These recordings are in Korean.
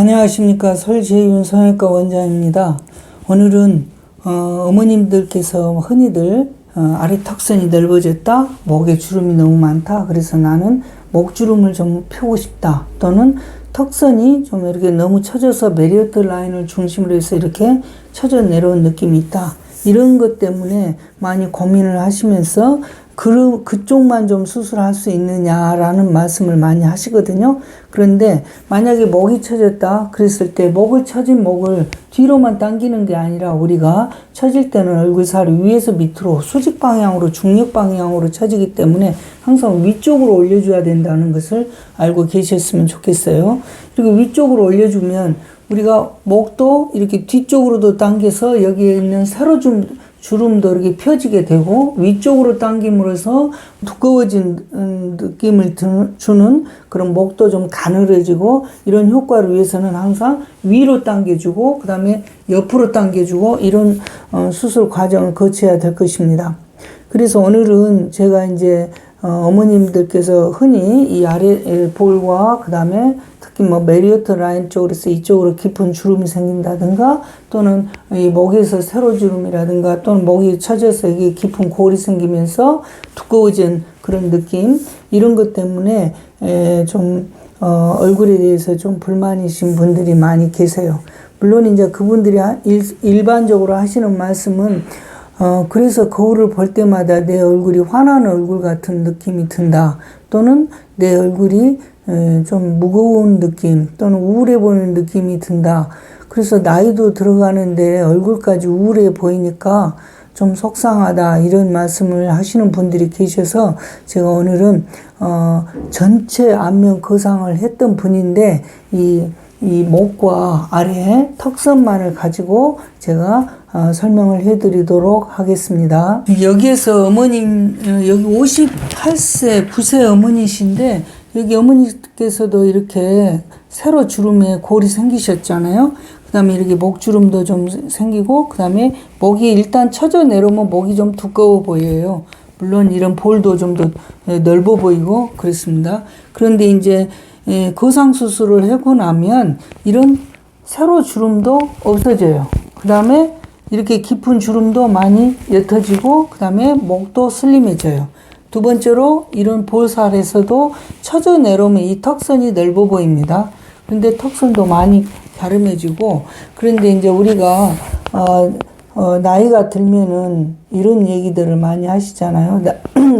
안녕하십니까 설재윤 성형외과 원장입니다. 오늘은 어, 어머님들께서 흔히들 어, 아래 턱선이 넓어졌다, 목에 주름이 너무 많다. 그래서 나는 목주름을 좀 펴고 싶다. 또는 턱선이 좀 이렇게 너무 처져서 메리어트 라인을 중심으로 해서 이렇게 처져 내려온 느낌이 있다. 이런 것 때문에 많이 고민을 하시면서 그, 그쪽만 좀 수술할 수 있느냐라는 말씀을 많이 하시거든요. 그런데 만약에 목이 처졌다 그랬을 때 목을 처진 목을 뒤로만 당기는 게 아니라 우리가 처질 때는 얼굴살이 위에서 밑으로 수직 방향으로 중력 방향으로 처지기 때문에 항상 위쪽으로 올려줘야 된다는 것을 알고 계셨으면 좋겠어요. 그리고 위쪽으로 올려주면 우리가 목도 이렇게 뒤쪽으로도 당겨서 여기에 있는 세로줌 주름도 이렇게 펴지게 되고 위쪽으로 당김으로써 두꺼워진 음, 느낌을 주는 그런 목도 좀 가늘어지고 이런 효과를 위해서는 항상 위로 당겨주고 그 다음에 옆으로 당겨주고 이런 어, 수술 과정을 거쳐야 될 것입니다. 그래서 오늘은 제가 이제 어, 어머님들께서 흔히 이 아래 볼과 그 다음에 뭐 메리어트 라인 쪽으로서 이쪽으로 깊은 주름이 생긴다든가 또는 이 목에서 세로 주름이라든가 또는 목이 처져서 이게 깊은 골이 생기면서 두꺼워진 그런 느낌 이런 것 때문에 에, 좀 어, 얼굴에 대해서 좀 불만이신 분들이 많이 계세요. 물론 이제 그분들이 일, 일반적으로 하시는 말씀은 어, 그래서 거울을 볼 때마다 내 얼굴이 화난 얼굴 같은 느낌이 든다. 또는 내 얼굴이 에, 좀 무거운 느낌 또는 우울해 보이는 느낌이 든다. 그래서 나이도 들어가는데 얼굴까지 우울해 보이니까 좀 속상하다 이런 말씀을 하시는 분들이 계셔서 제가 오늘은 어, 전체 안면 거상을 했던 분인데 이, 이 목과 아래 턱선만을 가지고 제가 어, 설명을 해드리도록 하겠습니다. 여기에서 어머님 어, 여기 58세 9세 어머니신데 여기 어머니께서도 이렇게 세로 주름에 골이 생기셨잖아요. 그 다음에 이렇게 목주름도 좀 생기고, 그 다음에 목이 일단 처져 내려오면 목이 좀 두꺼워 보여요. 물론 이런 볼도 좀 더 넓어 보이고 그렇습니다. 그런데 이제 예, 거상 수술을 하고 나면 이런 세로 주름도 없어져요. 그 다음에 이렇게 깊은 주름도 많이 옅어지고, 그 다음에 목도 슬림해져요. 두 번째로 이런 볼살에서도 처져 내려오면 이 턱선이 넓어 보입니다. 근데 턱선도 많이 갸름해지고 그런데 이제 우리가 어, 어, 나이가 들면은 이런 얘기들을 많이 하시잖아요.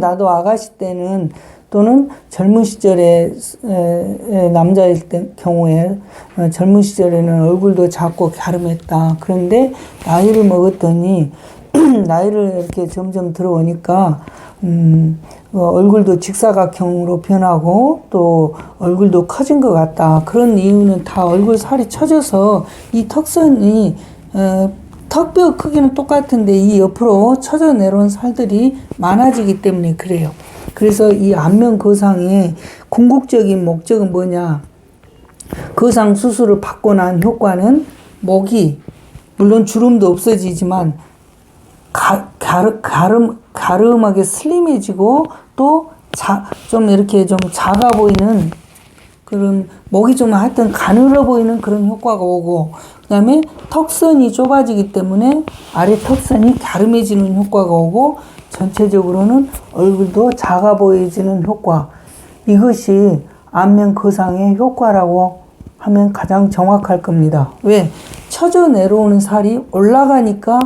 나, 도 아가씨 때는 또는 젊은 시절에 에, 에, 남자일 때 경우에 어, 젊은 시절에는 얼굴도 작고 갸름했다. 그런데 나이를 먹었더니 나이를 이렇게 점점 들어오니까 음, 어, 얼굴도 직사각형으로 변하고 또 얼굴도 커진 것 같다. 그런 이유는 다 얼굴 살이 처져서 이 턱선이 어, 턱뼈 크기는 똑같은데 이 옆으로 처져 내려온 살들이 많아지기 때문에 그래요. 그래서 이 안면 거상의 궁극적인 목적은 뭐냐? 거상 수술을 받고 난 효과는 목이 물론 주름도 없어지지만 가, 가름, 가름하게 슬림해지고 또 자, 좀 이렇게 좀 작아 보이는 그런 목이 좀 하여튼 가늘어 보이는 그런 효과가 오고 그 다음에 턱선이 좁아지기 때문에 아래 턱선이 갸름해지는 효과가 오고 전체적으로는 얼굴도 작아 보여지는 효과 이것이 안면 거상의 효과라고 하면 가장 정확할 겁니다. 왜? 처져 내려오는 살이 올라가니까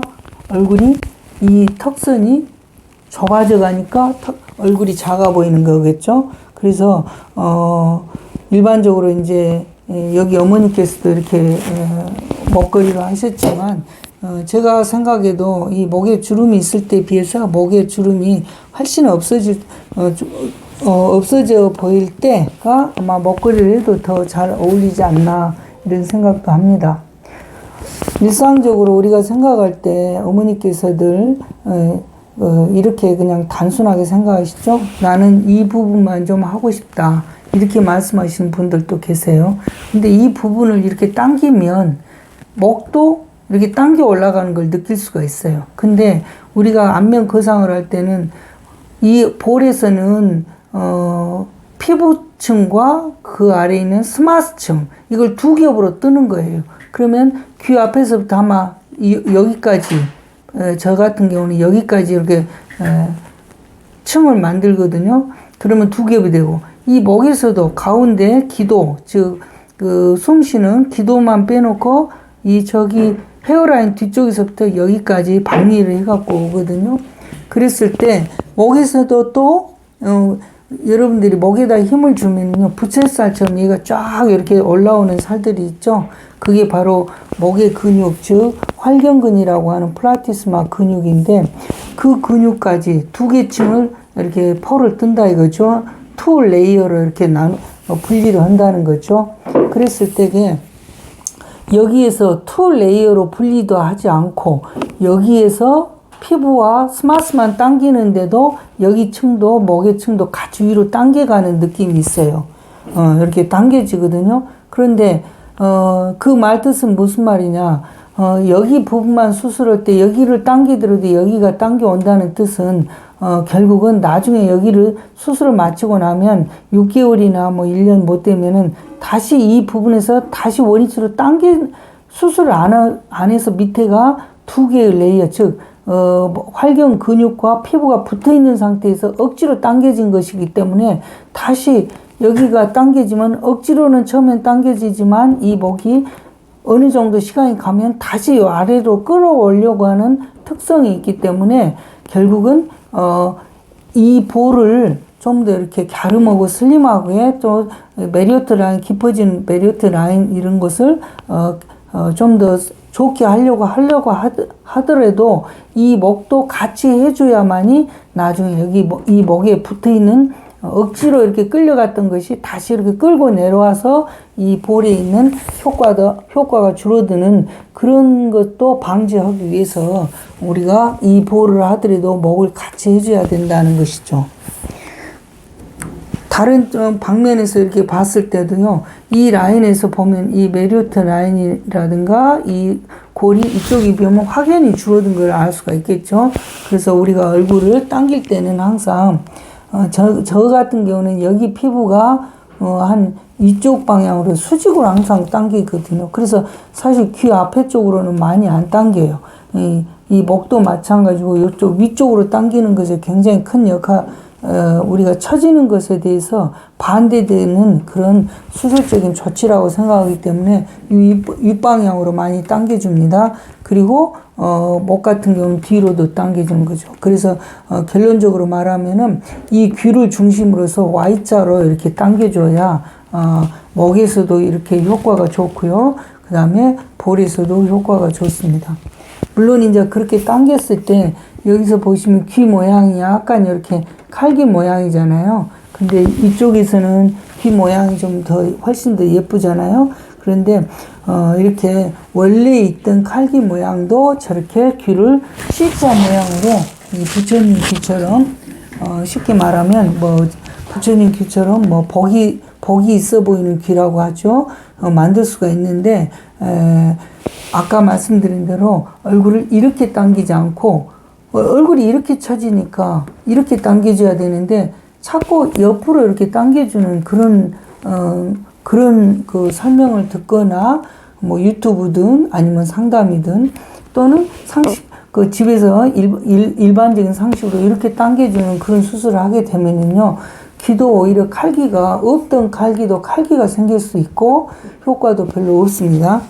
얼굴이 이 턱선이 좁아져 가니까 턱, 얼굴이 작아 보이는 거겠죠. 그래서 어 일반적으로 이제 여기 어머니께서도 이렇게 먹거리를 하셨지만 어 제가 생각해도 이 목에 주름이 있을 때 비해서 목에 주름이 훨씬 없어질 어, 어, 없어져 보일 때가 아마 먹거리를 해도 더 잘 어울리지 않나 이런 생각도 합니다. 일상적으로 우리가 생각할 때 어머니께서들 어, 어, 이렇게 그냥 단순하게 생각하시죠? 나는 이 부분만 좀 하고 싶다. 이렇게 말씀하시는 분들도 계세요. 근데 이 부분을 이렇게 당기면 목도 이렇게 당겨 올라가는 걸 느낄 수가 있어요. 근데 우리가 안면 거상을 할 때는 이 볼에서는 어 피부층과 그 아래에 있는 스마스층 이걸 두 겹으로 뜨는 거예요. 그러면 귀 앞에서부터 아마 이- 여기까지 에, 저 같은 경우는 여기까지 이렇게 에, 층을 만들거든요. 그러면 두 겹이 되고 이 목에서도 가운데 기도 즉 그 숨 쉬는 기도만 빼놓고 이 저기 헤어라인 뒤쪽에서부터 여기까지 박리를 해갖고 오거든요. 그랬을 때 목에서도 또 어, 여러분들이 목에다 힘을 주면요 부채살처럼 얘가 쫙 이렇게 올라오는 살들이 있죠. 그게 바로 목의 근육 즉 활경근이라고 하는 플라티스마 근육인데 그 근육까지 두 개 층을 이렇게 포를 뜬다 이거죠. 투 레이어로 이렇게 나누 어, 분리를 한다는 거죠. 그랬을 때게 여기에서 투 레이어로 분리도 하지 않고 여기에서 피부와 스마스만 당기는데도 여기 층도 목의 층도 같이 위로 당겨가는 느낌이 있어요. 어, 이렇게 당겨지거든요. 그런데 어, 그 말뜻은 무슨 말이냐? 어, 여기 부분만 수술할 때 여기를 당기더라도 여기가 당겨 온다는 뜻은 어, 결국은 나중에 여기를 수술을 마치고 나면 6개월이나 뭐 1년 못 되면은 다시 이 부분에서 다시 원위치로 당겨 수술을 안, 하- 안 해서 밑에가 두 개의 레이어, 즉, 어, 뭐 활경 근육과 피부가 붙어 있는 상태에서 억지로 당겨진 것이기 때문에 다시 여기가 당겨지면 억지로는 처음엔 당겨지지만 이 목이 어느 정도 시간이 가면 다시 요 아래로 끌어올려고 하는 특성이 있기 때문에 결국은 어, 이 볼을 좀 더 이렇게 갸름하고 슬림하게 또 메리어트 라인 깊어진 메리어트 라인 이런 것을 어, 어, 좀더 좋게 하려고 하려고 하더- 하더라도 이 목도 같이 해줘야만이 나중에 여기 목- 이 목에 붙어 있는 어, 억지로 이렇게 끌려갔던 것이 다시 이렇게 끌고 내려와서 이 볼에 있는 효과도, 효과가 줄어드는 그런 것도 방지하기 위해서 우리가 이 볼을 하더라도 목을 같이 해줘야 된다는 것이죠. 다른 좀 방면에서 이렇게 봤을 때도요, 이 라인에서 보면 이 메리오트 라인이라든가 이 골이 이쪽이 보면 확연히 줄어든 걸 알 수가 있겠죠. 그래서 우리가 얼굴을 당길 때는 항상, 어, 저, 저 같은 경우는 여기 피부가 어, 한 이쪽 방향으로 수직으로 항상 당기거든요. 그래서 사실 귀 앞에 쪽으로는 많이 안 당겨요. 이, 이 목도 마찬가지고 이쪽 위쪽으로 당기는 것에 굉장히 큰 역할, 어, 우리가 처지는 것에 대해서 반대되는 그런 수술적인 조치라고 생각하기 때문에 윗, 윗방향으로 많이 당겨줍니다. 그리고 어, 목 같은 경우는 뒤로도 당겨주는 거죠. 그래서 어, 결론적으로 말하면은 이 귀를 중심으로서 Y자로 이렇게 당겨줘야 어, 목에서도 이렇게 효과가 좋고요. 그 다음에 볼에서도 효과가 좋습니다. 물론 이제 그렇게 당겼을 때 여기서 보시면 귀 모양이 약간 이렇게 칼기 모양이잖아요. 근데 이쪽에서는 귀 모양이 좀 더 훨씬 더 예쁘잖아요. 그런데 어 이렇게 원래 있던 칼기 모양도 저렇게 귀를 C자 모양으로 이 부처님 귀처럼 어 쉽게 말하면 뭐 부처님 귀처럼 뭐 복이 복이 있어 보이는 귀라고 하죠. 어 만들 수가 있는데 에 아까 말씀드린 대로 얼굴을 이렇게 당기지 않고 어, 얼굴이 이렇게 처지니까 이렇게 당겨줘야 되는데 자꾸 옆으로 이렇게 당겨주는 그런 어, 그런 그 설명을 듣거나 뭐 유튜브든 아니면 상담이든 또는 상식 그 집에서 일, 일, 일반적인 상식으로 이렇게 당겨주는 그런 수술을 하게 되면은요 귀도 오히려 칼기가 없던 칼기도 칼기가 생길 수 있고 효과도 별로 없습니다.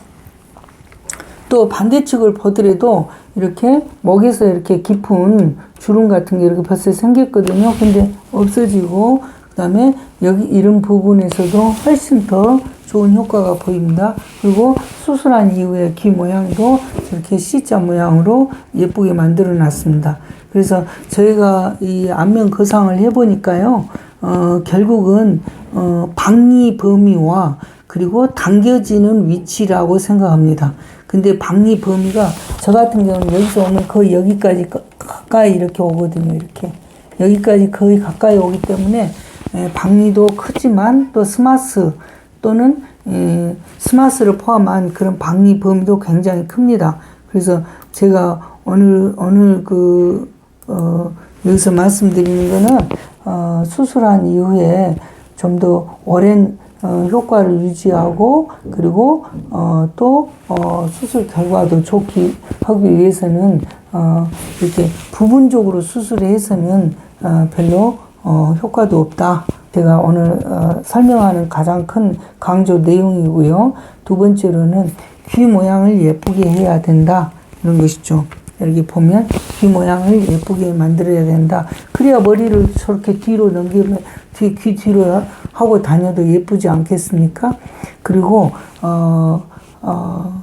또 반대측을 보더라도 이렇게 목에서 이렇게 깊은 주름 같은 게 이렇게 벌써 생겼거든요. 근데 없어지고 그 다음에 여기 이런 부분에서도 훨씬 더 좋은 효과가 보입니다. 그리고 수술한 이후에 귀 모양도 이렇게 C자 모양으로 예쁘게 만들어 놨습니다. 그래서 저희가 이 안면 거상을 해보니까요, 어, 결국은, 어, 박리 범위와 그리고 당겨지는 위치라고 생각합니다. 근데 박리 범위가 저 같은 경우는 여기서 오면 거의 여기까지 가- 가까이 이렇게 오거든요. 이렇게. 여기까지 거의 가까이 오기 때문에 에, 박리도 크지만 또 스마스 또는 에, 스마스를 포함한 그런 박리 범위도 굉장히 큽니다. 그래서 제가 오늘 오늘 그 어, 여기서 말씀드리는 거는 어, 수술한 이후에 좀 더 오랜 어, 효과를 유지하고 그리고 어, 또 어, 수술 결과도 좋게 하기 위해서는 어, 이렇게 부분적으로 수술을 해서는 어, 별로 어, 효과도 없다. 제가 오늘 어, 설명하는 가장 큰 강조 내용이고요. 두 번째로는 귀 모양을 예쁘게 해야 된다. 이런 것이죠. 여기 보면 귀 모양을 예쁘게 만들어야 된다. 그래야 머리를 저렇게 뒤로 넘기면 뒤, 귀 뒤로 하고 다녀도 예쁘지 않겠습니까? 그리고 어, 어,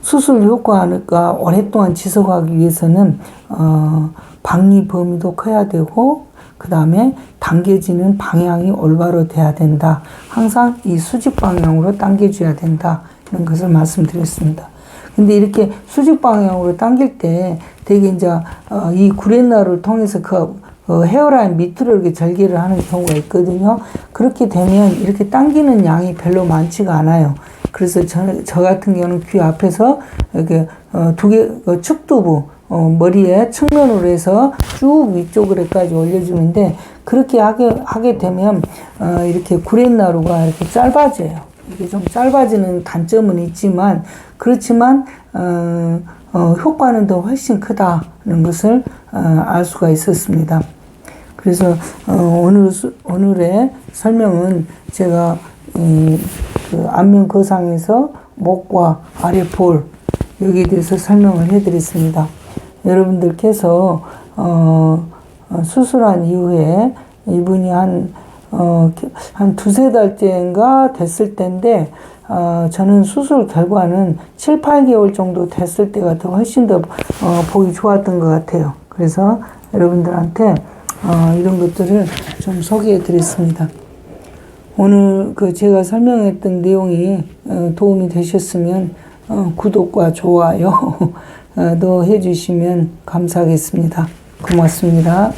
수술 효과가 오랫동안 지속하기 위해서는 어, 방리 범위도 커야 되고 그 다음에 당겨지는 방향이 올바로 돼야 된다. 항상 이 수직 방향으로 당겨줘야 된다. 이런 것을 말씀드렸습니다. 근데 이렇게 수직 방향으로 당길 때 되게 이제 어, 이 구렛나루를 통해서 그 어, 헤어라인 밑으로 이렇게 절개를 하는 경우가 있거든요. 그렇게 되면 이렇게 당기는 양이 별로 많지가 않아요. 그래서 저, 저 같은 경우는 귀 앞에서 이렇게 어, 두 개, 어, 축두부, 어, 머리에 측면으로 해서 쭉 위쪽으로까지 올려주는데 그렇게 하게, 하게 되면 어, 이렇게 구렛나루가 이렇게 짧아져요. 이게 좀 짧아지는 단점은 있지만 그렇지만 어, 어, 효과는 더 훨씬 크다는 것을 어, 알 수가 있었습니다. 그래서 어, 오늘 수- 오늘의 설명은 제가 이, 그 안면 거상에서 목과 아래 볼 여기에 대해서 설명을 해드렸습니다. 여러분들께서 어, 어, 수술한 이후에 이분이 한, 어, 한 두세 달째인가 됐을 때인데, 어, 저는 수술 결과는 7, 8개월 정도 됐을 때가 더 훨씬 더 어, 보기 좋았던 것 같아요. 그래서 여러분들한테 어, 이런 것들을 좀 소개해 드렸습니다. 오늘 그 제가 설명했던 내용이 어, 도움이 되셨으면 어, 구독과 좋아요 어, 도 해주시면 감사하겠습니다. 고맙습니다.